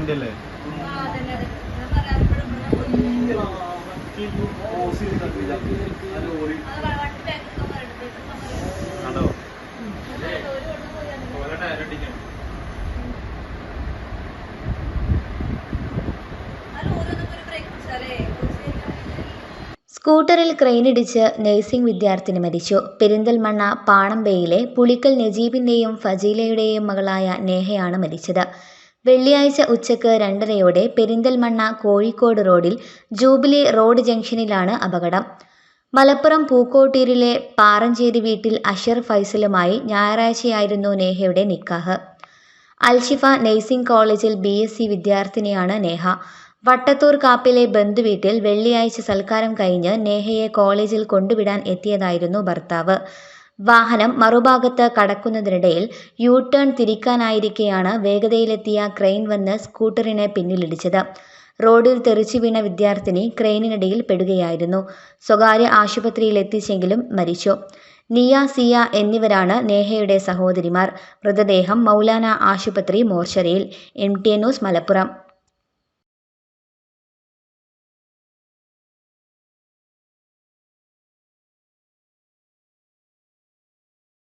വണ്ടിയല്ലേ? കണ്ടോ? സ്കൂട്ടറിൽ ക്രെയിനിടിച്ച് നഴ്സിംഗ് വിദ്യാർത്ഥിനി മരിച്ചു. പെരിന്തൽമണ്ണ പാണമ്പയിലെ പുളിക്കൽ നജീബിന്റെയും ഫജീലയുടെയും മകളായ നേഹയാണ് മരിച്ചത്. വെള്ളിയാഴ്ച ഉച്ചയ്ക്ക് രണ്ടരയോടെ പെരിന്തൽമണ്ണ കോഴിക്കോട് റോഡിൽ ജൂബിലി റോഡ് ജംഗ്ഷനിലാണ് അപകടം. മലപ്പുറം പൂക്കോട്ടൂരിലെ പാറഞ്ചേരി വീട്ടിൽ അഷർ ഫൈസലുമായി ഞായറാഴ്ചയായിരുന്നു നേഹയുടെ നിക്കാഹ്. അൽഷിഫ നഴ്സിംഗ് കോളേജിൽ ബി എസ് സി വിദ്യാർത്ഥിനിയാണ് നേഹ. വട്ടത്തൂർ കാപ്പിലെ ബന്ധുവീട്ടിൽ വെള്ളിയാഴ്ച സൽക്കാരം കഴിഞ്ഞ് നേഹയെ കോളേജിൽ കൊണ്ടുവിടാൻ എത്തിയതായിരുന്നു ഭർത്താവ്. വാഹനം മറുഭാഗത്ത് കടക്കുന്നതിനിടയിൽ യു ടേൺ തിരിക്കാനായിരിക്കെയാണ് വേഗതയിലെത്തിയ ക്രെയിൻ വന്ന് സ്കൂട്ടറിനെ പിന്നിലിടിച്ചത്. റോഡിൽ തെറിച്ചു വീണ വിദ്യാർത്ഥിനി ക്രെയിനിനിടയിൽ പെടുകയായിരുന്നു. സ്വകാര്യ ആശുപത്രിയിൽ എത്തിച്ചെങ്കിലും മരിച്ചു. നിയ സിയ എന്നിവരാണ് നേഹയുടെ സഹോദരിമാർ. മൃതദേഹം മൗലാന ആശുപത്രി മോർച്ചറിയിൽ. M T news Malappuram.